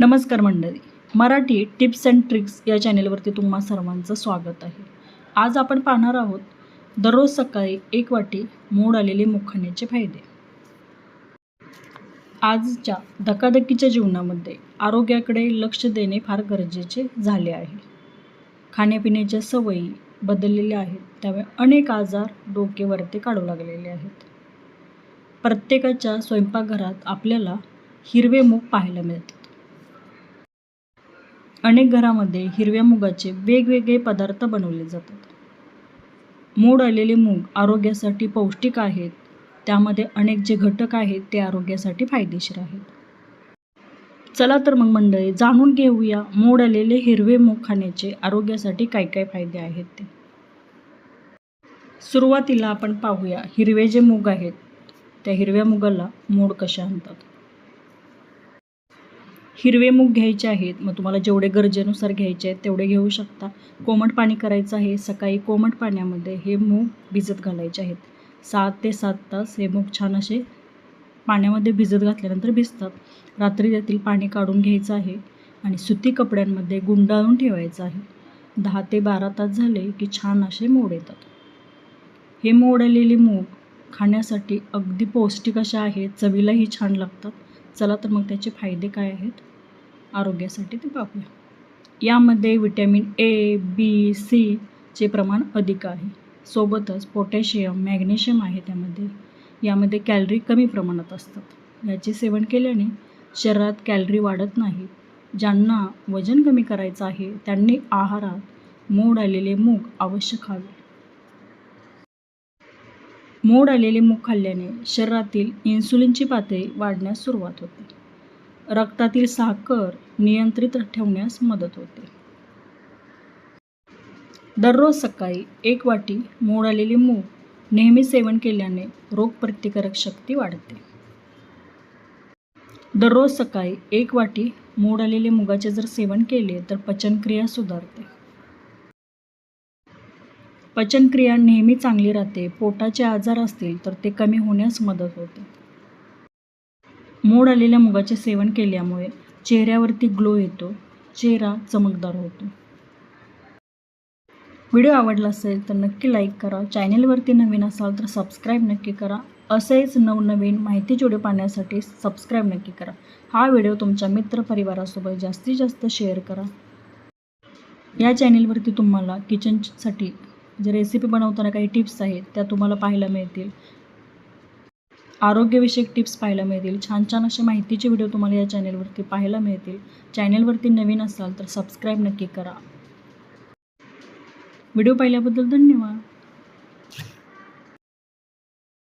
नमस्कार मंडळी. Marathi tips and tricks या चॅनेलवरती तुम्हा सर्वांचं स्वागत आहे. आज आपण पाहणार आहोत दररोज सकाळी एक वाटी मोड आलेले मूग फायदे. आजच्या धकाधकीच्या जीवनामध्ये आरोग्याकडे लक्ष देणे फार गरजेचे झाले आहे. खाण्यापिण्याच्या सवयी बदललेल्या आहेत त्यामुळे अनेक आजार डोकेवरती काढू लागलेले आहेत. प्रत्येकाच्या स्वयंपाकघरात आपल्याला हिरवे मूग पाहायला मिळते अनेक घरामध्ये हिरव्या मुगाचे वेगवेगळे पदार्थ बनवले जातात. मोड आलेले मूग आरोग्यासाठी पौष्टिक आहेत. त्यामध्ये अनेक जे घटक आहेत ते आरोग्यासाठी फायदेशीर आहेत. चला तर मग मंडळी जाणून घेऊया मोड आलेले हिरवे मूग खाण्याचे आरोग्यासाठी काय काय फायदे आहेत ते. सुरुवातीला आपण पाहूया हिरवे जे मूग आहेत त्या हिरव्या मुगाला मोड कशा आणतात. हिरवे मूग घ्यायचे आहेत मग तुम्हाला जेवढे गरजेनुसार घ्यायचे आहेत तेवढे घेऊ शकता. कोमट पाणी करायचं आहे सकाळी कोमट पाण्यामध्ये हे मूग भिजत घालायचे आहेत. सात ते सात तास हे मूग छान असे पाण्यामध्ये भिजत घातल्यानंतर भिजतात. रात्री त्यातील पाणी काढून घ्यायचं आहे आणि सुती कपड्यांमध्ये गुंडाळून ठेवायचं आहे. दहा ते बारा तास झाले की छान असे मोड येतात. हे मोड आलेले मूग खाण्यासाठी अगदी पौष्टिक अशा आहेत चवीलाही छान लागतात. चला तर मग त्याचे फायदे काय आहेत? आरोग्यासाठी ते पाहूया. यामध्ये विटॅमिन ए बी सीचे प्रमाण अधिक आहे. सोबतच पोटॅशियम मॅग्नेशियम आहे त्यामध्ये. यामध्ये कॅलरी कमी प्रमाणात असतात. याचे सेवन केल्याने शरीरात कॅलरी वाढत नाही. ज्यांना वजन कमी करायचं आहे त्यांनी आहारात मोड आलेले मूग अवश्य खावे. मोड आलेले मूग खाल्ल्याने शरीरातील इन्सुलिनची पातळी वाढण्यास सुरुवात होते. रक्तातील साखर नियंत्रित ठेवण्यास मदत होते. दररोज सकाळी एक वाटी मोड आलेले मूग नेहमी सेवन केल्याने रोगप्रतिकारक शक्ती वाढते. दररोज सकाळी एक वाटी मोड आलेले मुगाचे जर सेवन केले तर पचनक्रिया सुधारते. पचनक्रिया नेहमी चांगली राहते. पोटाचे आजार असतील तर ते कमी होण्यास मदत होते. मोड आलेल्या मुगाचे सेवन केल्यामुळे चेहऱ्यावरती ग्लो येतो. चेहरा चमकदार होतो. व्हिडिओ आवडला असेल तर नक्की लाईक करा. चॅनेलवरती नवीन असाल तर सबस्क्राईब नक्की करा. असेच नवनवीन माहिती जोडे पाहण्यासाठी सबस्क्राईब नक्की करा. हा व्हिडिओ तुमच्या मित्रपरिवारासोबत जास्तीत जास्त शेअर करा. या चॅनेलवरती तुम्हाला किचनसाठी जे रेसिपी बनवताना काही टिप्स आहेत त्या तुम्हाला पाहायला मिळतील. आरोग्यविषयक टिप्स पाहायला मिळतील. छान छान असे माहितीचे व्हिडिओ तुम्हाला या चॅनेलवरती पाहायला मिळतील. चॅनेलवरती नवीन असाल तर सबस्क्राईब नक्की करा. व्हिडिओ पाहिल्याबद्दल धन्यवाद.